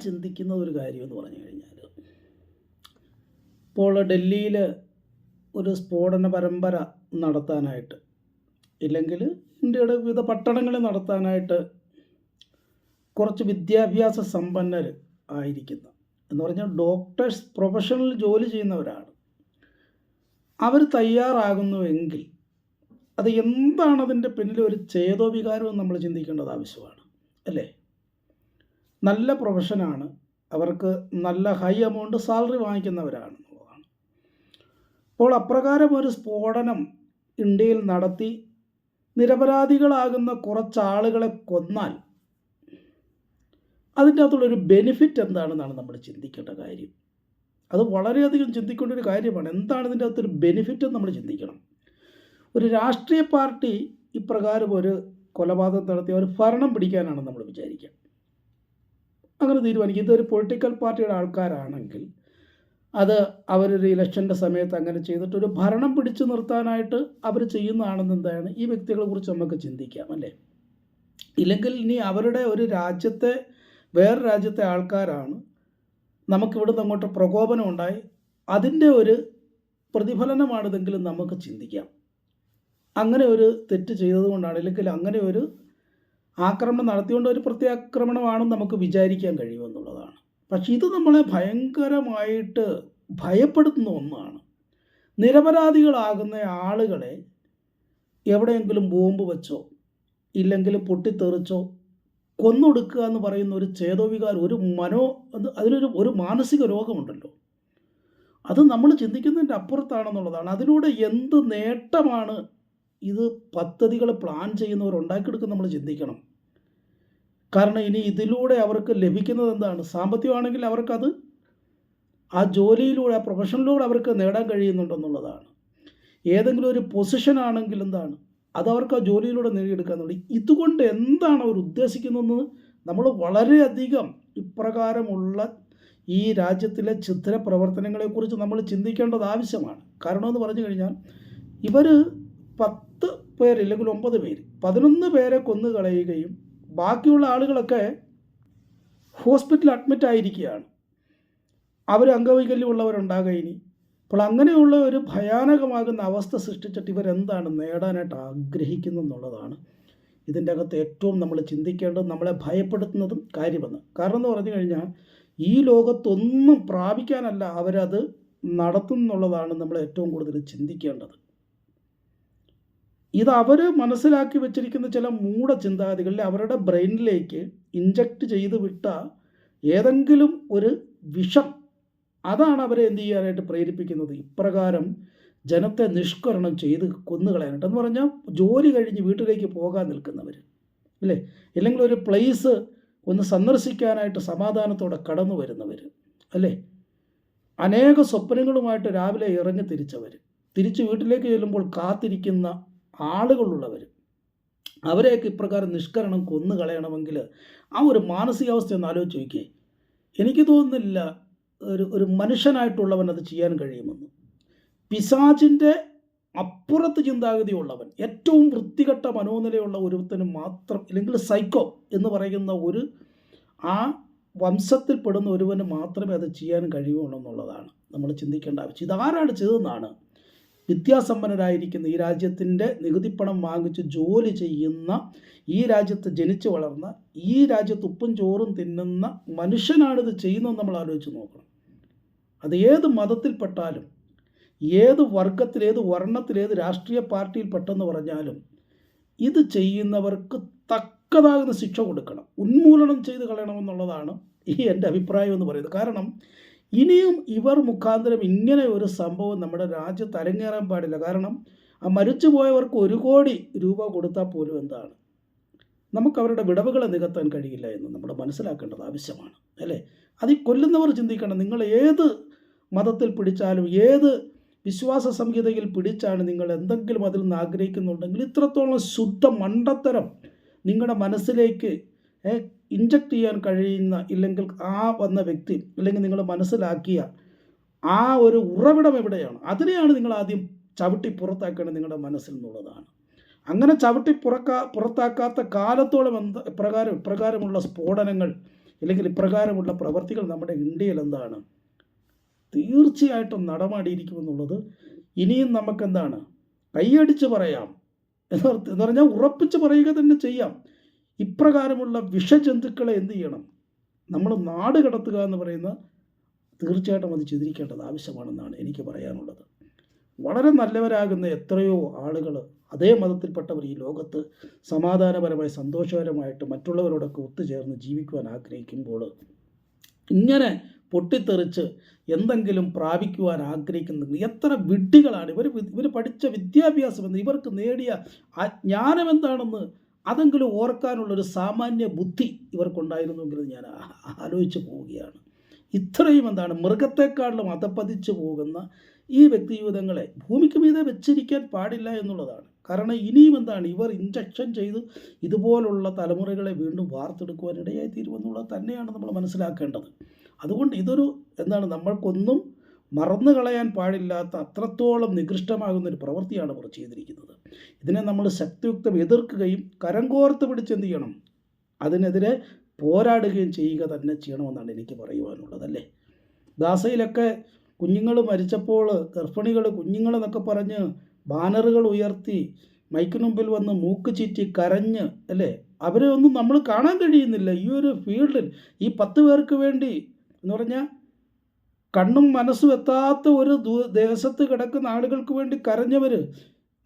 ചിന്തിക്കുന്ന ഒരു കാര്യം എന്ന് പറഞ്ഞു കഴിഞ്ഞാൽ ഇപ്പോൾ ഡൽഹിയിൽ ഒരു സ്ഫോടന പരമ്പര നടത്താനായിട്ട് ഇല്ലെങ്കിൽ ഇന്ത്യയുടെ വിവിധ പട്ടണങ്ങളിൽ നടത്താനായിട്ട് കുറച്ച് വിദ്യാഭ്യാസ സമ്പന്നർ ആയിരിക്കുന്ന എന്ന് പറഞ്ഞാൽ ഡോക്ടേഴ്സ് പ്രൊഫഷണൽ ജോലി ചെയ്യുന്നവരാണ്. അവർ തയ്യാറാകുന്നുവെങ്കിൽ അത് എന്താണ് അതിന്റെ പിന്നിൽ ഒരു ചേതോവികാരം നമ്മൾ ചിന്തിക്കേണ്ടത് ആവശ്യമാണ് അല്ലേ? നല്ല പ്രൊഫഷനാണ് അവർക്ക് നല്ല ഹൈ എമൗണ്ട് സാലറി വാങ്ങിക്കുന്നവരാണ് എന്നുള്ളതാണ്. അപ്പോൾ അപ്രകാരം ഒരു സ്ഫോടനം ഇന്ത്യയിൽ നടത്തി നിരപരാധികളാകുന്ന കുറച്ചാളുകളെ കൊന്നാൽ അതിന്റെ അകത്തുള്ളൊരു ബെനിഫിറ്റ് എന്താണെന്നാണ് നമ്മൾ ചിന്തിക്കേണ്ട കാര്യം. അത് വളരെയധികം ചിന്തിക്കേണ്ട ഒരു കാര്യമാണ്. എന്താണ് ഇതിന്റെ അകത്തൊരു ബെനിഫിറ്റ് നമ്മൾ ചിന്തിക്കണം. ഒരു രാഷ്ട്രീയ പാർട്ടി ഇപ്രകാരം ഒരു കൊലപാതകം നടത്തി ഒരു ഭരണം പിടിക്കാനാണ് നമ്മൾ വിചാരിക്കുക. അങ്ങനെ തീരുമാനിക്കും. ഇതൊരു പൊളിറ്റിക്കൽ പാർട്ടിയുടെ ആൾക്കാരാണെങ്കിൽ അത് അവരൊരു ഇലക്ഷന്റെ സമയത്ത് അങ്ങനെ ചെയ്തിട്ട് ഒരു ഭരണം പിടിച്ചു നിർത്താനായിട്ട് അവർ ചെയ്യുന്നതാണെന്ന് എന്താണ്? ഈ വ്യക്തികളെ കുറിച്ച് നമുക്ക് ചിന്തിക്കാം അല്ലേ? ഇല്ലെങ്കിൽ ഇനി അവരുടെ ഒരു രാജ്യത്തെ വേറെ രാജ്യത്തെ ആൾക്കാരാണ് നമുക്കിവിടുന്ന് അങ്ങോട്ട് പ്രകോപനം ഉണ്ടായി. അതിന്റെ ഒരു പ്രതിഫലനമാണിതെങ്കിലും നമുക്ക് ചിന്തിക്കാം. അങ്ങനെ ഒരു തെറ്റ് ചെയ്തതുകൊണ്ടാണ് അല്ലെങ്കിൽ അങ്ങനെ ഒരു ആക്രമണം നടത്തിക്കൊണ്ട് ഒരു പ്രത്യാക്രമണമാണെന്ന് നമുക്ക് വിചാരിക്കാൻ കഴിയുമെന്നുള്ളതാണ്. പക്ഷെ ഇത് നമ്മളെ ഭയങ്കരമായിട്ട് ഭയപ്പെടുത്തുന്ന ഒന്നാണ്. നിരപരാധികളാകുന്ന ആളുകളെ എവിടെയെങ്കിലും ബോംബ് വെച്ചോ ഇല്ലെങ്കിൽ പൊട്ടിത്തെറിച്ചോ കൊന്നൊടുക്കുക എന്ന് പറയുന്ന ഒരു ചേതോവികാരം ഒരു മനോ അത് അതിനൊരു ഒരു മാനസിക രോഗമുണ്ടല്ലോ. അത് നമ്മൾ ചിന്തിക്കുന്നതിന്റെ അപ്പുറത്താണെന്നുള്ളതാണ്. അതിലൂടെ എന്ത് നേട്ടമാണ് ഇത് പദ്ധതികൾ പ്ലാൻ ചെയ്യുന്നവർ ഉണ്ടാക്കിയെടുക്കുന്ന നമ്മൾ ചിന്തിക്കണം. കാരണം ഇനി ഇതിലൂടെ അവർക്ക് ലഭിക്കുന്നത് എന്താണ്? സാമ്പത്തികമാണെങ്കിൽ അവർക്കത് ആ ജോലിയിലൂടെ ആ പ്രൊഫഷനിലൂടെ അവർക്ക് നേടാൻ കഴിയുന്നുണ്ടെന്നുള്ളതാണ് ഏതെങ്കിലും ഒരു പൊസിഷൻ ആണെങ്കിൽ എന്താണ്? അത് അവർക്ക് ആ ജോലിയിലൂടെ നേടിയെടുക്കാന്നുള്ളത് ഇതുകൊണ്ട് എന്താണ് അവർ ഉദ്ദേശിക്കുന്നതെന്ന് നമ്മൾ വളരെയധികം ഇപ്രകാരമുള്ള ഈ രാജ്യത്തിലെ ചിത്ര പ്രവർത്തനങ്ങളെക്കുറിച്ച് നമ്മൾ ചിന്തിക്കേണ്ടത് ആവശ്യമാണ്. കാരണമെന്ന് പറഞ്ഞു കഴിഞ്ഞാൽ ഇവർ പത്ത് പേര് അല്ലെങ്കിൽ ഒമ്പത് പേര് പതിനൊന്ന് പേരെ കൊന്നു കളയുകയും ബാക്കിയുള്ള ആളുകളൊക്കെ ഹോസ്പിറ്റലിൽ അഡ്മിറ്റ് ആയിരിക്കുകയാണ്. അവർ അംഗവൈകല്യമുള്ളവരുണ്ടാകുക ഇനി. അപ്പോൾ അങ്ങനെയുള്ള ഒരു ഭയാനകമാകുന്ന അവസ്ഥ സൃഷ്ടിച്ചിട്ട് ഇവരെന്താണ് നേടാനായിട്ട് ആഗ്രഹിക്കുന്നു എന്നുള്ളതാണ് ഇതിന്റെ അകത്ത് ഏറ്റവും നമ്മൾ ചിന്തിക്കേണ്ടത് നമ്മളെ ഭയപ്പെടുത്തുന്നതും കാര്യമെന്ന്. കാരണം എന്ന് പറഞ്ഞു കഴിഞ്ഞാൽ ഈ ലോകത്തൊന്നും പ്രാപിക്കാനല്ല അവരത് നടത്തുന്നുള്ളതാണ് നമ്മൾ ഏറ്റവും കൂടുതൽ ചിന്തിക്കേണ്ടത്. ഇത് അവർ മനസ്സിലാക്കി വെച്ചിരിക്കുന്ന ചില മൂഢ ചിന്താഗതികളിൽ അവരുടെ ബ്രെയിനിലേക്ക് ഇഞ്ചക്ട് ചെയ്ത് വിട്ട ഏതെങ്കിലും ഒരു വിഷം അതാണ് അവരെ എന്ത് ചെയ്യാനായിട്ട് പ്രേരിപ്പിക്കുന്നത്. ഇപ്രകാരം ജനത്തെ നിഷ്കരണം ചെയ്ത് കൊന്നുകളയാനായിട്ട്. എന്ന് പറഞ്ഞാൽ ജോലി കഴിഞ്ഞ് വീട്ടിലേക്ക് പോകാൻ നിൽക്കുന്നവർ അല്ലേ? ഇല്ലെങ്കിൽ ഒരു പ്ലേസ് ഒന്ന് സന്ദർശിക്കാനായിട്ട് സമാധാനത്തോടെ കടന്നു വരുന്നവർ അല്ലേ? അനേക സ്വപ്നങ്ങളുമായിട്ട് രാവിലെ ഇറങ്ങി തിരിച്ചവർ തിരിച്ച് വീട്ടിലേക്ക് ചെല്ലുമ്പോൾ കാത്തിരിക്കുന്ന ആളുകളുള്ളവർ അവരെയൊക്കെ ഇപ്രകാരം നിഷ്കരണം കൊന്നു കളയണമെങ്കിൽ ആ ഒരു മാനസികാവസ്ഥ ഒന്ന് ആലോചിച്ച് നോക്കിയേ എനിക്ക് തോന്നുന്നില്ല ഒരു ഒരു മനുഷ്യനായിട്ടുള്ളവൻ അത് ചെയ്യാൻ കഴിയുമെന്ന്. പിശാചിന്റെ അപ്പുറത്ത് ചിന്താഗതിയുള്ളവൻ ഏറ്റവും വൃത്തികെട്ട മനോനിലയുള്ള ഒരുത്തന് മാത്രം അല്ലെങ്കിൽ സൈക്കോ എന്ന് പറയുന്ന ഒരു ആ വംശത്തിൽപ്പെടുന്ന ഒരുവന് മാത്രമേ അത് ചെയ്യാൻ കഴിയുള്ളൂ എന്നുള്ളതാണ് നമ്മൾ ചിന്തിക്കേണ്ട ആവശ്യം. ഇതാരാണ് ചെയ്തതെന്നാണ് വിദ്യാസമ്പന്നരായിരിക്കുന്ന ഈ രാജ്യത്തിന്റെ നികുതിപ്പണം വാങ്ങിച്ച് ജോലി ചെയ്യുന്ന ഈ രാജ്യത്ത് ജനിച്ചു വളർന്ന ഈ രാജ്യത്ത് ഉപ്പും ചോറും തിന്നുന്ന മനുഷ്യനാണിത് ചെയ്യുന്നതെന്ന് നമ്മൾ ആലോചിച്ച് നോക്കണം. അത് ഏത് മതത്തിൽപ്പെട്ടാലും ഏത് വർഗത്തിൽ ഏത് വർണത്തിൽ ഏത് രാഷ്ട്രീയ പറഞ്ഞാലും ഇത് ചെയ്യുന്നവർക്ക് തക്കതാകുന്ന ശിക്ഷ കൊടുക്കണം. ഉന്മൂലനം ചെയ്ത് കളയണമെന്നുള്ളതാണ് ഈ എന്റെ അഭിപ്രായം എന്ന് പറയുന്നത്. കാരണം ഇനിയും ഇവർ മുഖാന്തരം ഇങ്ങനെ ഒരു സംഭവം നമ്മുടെ രാജ്യത്ത് അരങ്ങേറാൻ പാടില്ല. കാരണം ആ മരിച്ചുപോയവർക്ക് ഒരു കോടി രൂപ കൊടുത്താൽ പോലും എന്താണ്? നമുക്ക് അവരുടെ വിടവുകളെ നികത്താൻ കഴിയില്ല എന്ന് നമ്മൾ മനസ്സിലാക്കേണ്ടത് ആവശ്യമാണ് അല്ലേ? അത് ഈ കൊല്ലുന്നവർ ചിന്തിക്കണം. നിങ്ങൾ ഏത് മതത്തിൽ പിടിച്ചാലും ഏത് വിശ്വാസ സംഹിതയിൽ പിടിച്ചാണ് നിങ്ങൾ എന്തെങ്കിലും അതിൽ നിന്ന് ആഗ്രഹിക്കുന്നുണ്ടെങ്കിൽ ഇത്രത്തോളം ശുദ്ധ മണ്ടത്തരം നിങ്ങളുടെ മനസ്സിലേക്ക് ഇഞ്ചക്ട് ചെയ്യാൻ കഴിയുന്ന ഇല്ലെങ്കിൽ ആ വന്ന വ്യക്തി അല്ലെങ്കിൽ നിങ്ങൾ മനസ്സിലാക്കിയ ആ ഒരു ഉറവിടം എവിടെയാണ്? അതിനെയാണ് നിങ്ങൾ ആദ്യം ചവിട്ടി പുറത്താക്കേണ്ടത് നിങ്ങളുടെ മനസ്സിൽ നിന്നുള്ളതാണ് അങ്ങനെ ചവിട്ടി പുറക്കാ പുറത്താക്കാത്ത കാലത്തോളം എന്ത് ഇപ്രകാരം ഇപ്രകാരമുള്ള സ്ഫോടനങ്ങൾ അല്ലെങ്കിൽ ഇപ്രകാരമുള്ള പ്രവർത്തികൾ നമ്മുടെ ഇന്ത്യയിൽ എന്താണ്? തീർച്ചയായിട്ടും നടമാടിയിരിക്കുമെന്നുള്ളത് ഇനിയും നമുക്കെന്താണ്? കൈയടിച്ച് പറയാം. എന്ന് പറഞ്ഞാൽ ഉറപ്പിച്ച് പറയുക തന്നെ ചെയ്യാം. ഇപ്രകാരമുള്ള വിഷജന്തുക്കളെ എന്ത് ചെയ്യണം? നമ്മൾ നാട് കടത്തുക എന്ന് പറയുന്ന തീർച്ചയായിട്ടും അത് ചിന്തിക്കേണ്ടത് ആവശ്യമാണെന്നാണ് എനിക്ക് പറയാനുള്ളത്. വളരെ നല്ലവരാകുന്ന എത്രയോ ആളുകൾ അതേ മതത്തിൽപ്പെട്ടവർ ഈ ലോകത്ത് സമാധാനപരമായി സന്തോഷകരമായിട്ട് മറ്റുള്ളവരോടൊക്കെ ഒത്തുചേർന്ന് ജീവിക്കുവാൻ ആഗ്രഹിക്കുമ്പോൾ ഇങ്ങനെ പൊട്ടിത്തെറിച്ച് എന്തെങ്കിലും പ്രാപിക്കുവാൻ ആഗ്രഹിക്കുന്ന എത്ര വിഡ്ഢികളാണ്. ഇവർ ഇവർ പഠിച്ച വിദ്യാഭ്യാസം എന്ന് ഇവർക്ക് നേടിയ ആ ജ്ഞാനം എന്താണെന്ന് അതെങ്കിലും ഓർക്കാനുള്ളൊരു സാമാന്യ ബുദ്ധി ഇവർക്കുണ്ടായിരുന്നുവെങ്കിൽ ഞാൻ ആലോചിച്ച് പോവുകയാണ്. ഇത്രയും എന്താണ് മൃഗത്തെക്കാളിലും അതപ്പതിച്ചു പോകുന്ന ഈ വ്യക്തി ജീവിതങ്ങളെ ഭൂമിക്ക് മീതെ വെച്ചിരിക്കാൻ പാടില്ല എന്നുള്ളതാണ്. കാരണം ഇനിയും എന്താണ് ഇവർ ഇഞ്ചക്ഷൻ ചെയ്ത് ഇതുപോലുള്ള തലമുറകളെ വീണ്ടും വാർത്തെടുക്കുവാനിടയായി തീരുമെന്നുള്ളത് തന്നെയാണ് നമ്മൾ മനസ്സിലാക്കേണ്ടത്. അതുകൊണ്ട് ഇതൊരു എന്താണ് നമ്മൾക്കൊന്നും മറന്നു കളയാൻ പാടില്ലാത്ത അത്രത്തോളം നികൃഷ്ടമാകുന്ന ഒരു പ്രവൃത്തിയാണ് അവർ ചെയ്തിരിക്കുന്നത്. ഇതിനെ നമ്മൾ ശക്തിയുക്തം എതിർക്കുകയും കരം കോർത്ത് പിടിച്ച് എന്ത് ചെയ്യണം? അതിനെതിരെ പോരാടുകയും ചെയ്യുക തന്നെ ചെയ്യണമെന്നാണ് എനിക്ക് പറയുവാനുള്ളത് അല്ലേ? ഗാസയിലൊക്കെ കുഞ്ഞുങ്ങൾ മരിച്ചപ്പോൾ ഗർഭിണികൾ കുഞ്ഞുങ്ങളെന്നൊക്കെ പറഞ്ഞ് ബാനറുകൾ ഉയർത്തി മൈക്കിന് മുമ്പിൽ വന്ന് മൂക്ക് ചീറ്റി കരഞ്ഞ് അല്ലേ? അവരെ ഒന്നും നമ്മൾ കാണാൻ കഴിയുന്നില്ല. ഈ ഒരു ഫീൽഡിൽ ഈ പത്ത് പേർക്ക് വേണ്ടി എന്ന് പറഞ്ഞാൽ കണ്ണും മനസ്സും എത്താത്ത ഒരു ദേശത്ത് കിടക്കുന്ന ആളുകൾക്ക് വേണ്ടി കരഞ്ഞവർ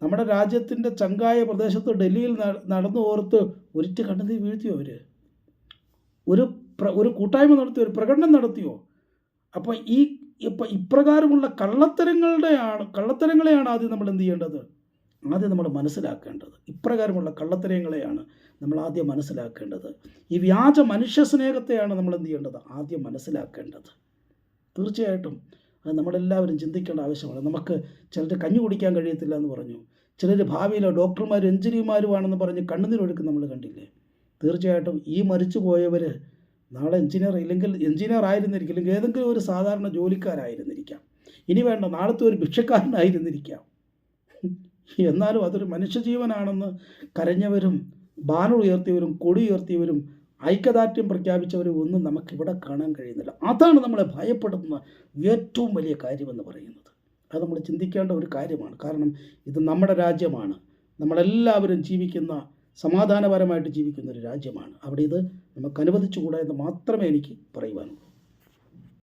നമ്മുടെ രാജ്യത്തിന്റെ ചങ്കായ പ്രദേശത്ത് ഡൽഹിയിൽ നടന്നു ഓർത്ത് ഒരിറ്റ് കണ്ണുനീർ വീഴ്ത്തിയോ അവർ ഒരു ഒരു കൂട്ടായ്മ നടത്തിയോ? ഒരു പ്രകടനം നടത്തിയോ? അപ്പോൾ ഈ ഇപ്പം ഇപ്രകാരമുള്ള കള്ളത്തരങ്ങളുടെയാണ് കള്ളത്തരങ്ങളെയാണ് ആദ്യം നമ്മൾ എന്ത് ചെയ്യേണ്ടത്? ആദ്യം നമ്മൾ മനസ്സിലാക്കേണ്ടത്. ഇപ്രകാരമുള്ള കള്ളത്തരങ്ങളെയാണ് നമ്മൾ ആദ്യം മനസ്സിലാക്കേണ്ടത്. ഈ വ്യാജ മനുഷ്യ സ്നേഹത്തെയാണ് നമ്മൾ എന്ത് ചെയ്യേണ്ടത്? ആദ്യം മനസ്സിലാക്കേണ്ടത്. തീർച്ചയായിട്ടും അത് നമ്മളെല്ലാവരും ചിന്തിക്കേണ്ട ആവശ്യമാണ്. നമുക്ക് ചിലർ കഞ്ഞി കുടിക്കാൻ കഴിയത്തില്ല എന്ന് പറഞ്ഞു. ചിലർ ഭാവിയിലെ ഡോക്ടർമാരും എഞ്ചിനീയർമാരുമാണെന്ന് പറഞ്ഞ് കണ്ണുനീരൊഴുക്ക് നമ്മൾ കണ്ടില്ലേ? തീർച്ചയായിട്ടും ഈ മരിച്ചു പോയവർ നാളെ എഞ്ചിനീയർ ഇല്ലെങ്കിൽ എഞ്ചിനീയർ ആയിരുന്നിരിക്കും. അല്ലെങ്കിൽ ഏതെങ്കിലും ഒരു സാധാരണ ജോലിക്കാരായിരുന്നിരിക്കാം. ഇനി വേണ്ട നാളത്തെ ഒരു ഭിക്ഷക്കാരനായിരുന്നിരിക്കാം. എന്നാലും അതൊരു മനുഷ്യജീവനാണെന്ന് കരഞ്ഞവരും ബാനർ ഉയർത്തിയവരും കൊടി ഉയർത്തിയവരും ഐക്യദാർഢ്യം പ്രഖ്യാപിച്ചവരും ഒന്നും നമുക്കിവിടെ കാണാൻ കഴിയുന്നില്ല. അതാണ് നമ്മളെ ഭയപ്പെടുത്തുന്ന ഏറ്റവും വലിയ കാര്യമെന്ന് പറയുന്നത്. അത് നമ്മൾ ചിന്തിക്കേണ്ട ഒരു കാര്യമാണ്. കാരണം ഇത് നമ്മുടെ രാജ്യമാണ്. നമ്മളെല്ലാവരും ജീവിക്കുന്ന സമാധാനപരമായിട്ട് ജീവിക്കുന്ന ഒരു രാജ്യമാണ്. അവിടെ ഇത് നമുക്ക് അനുവദിച്ചുകൂടാ എന്ന് മാത്രമേ എനിക്ക് പറയുവാനുള്ളൂ.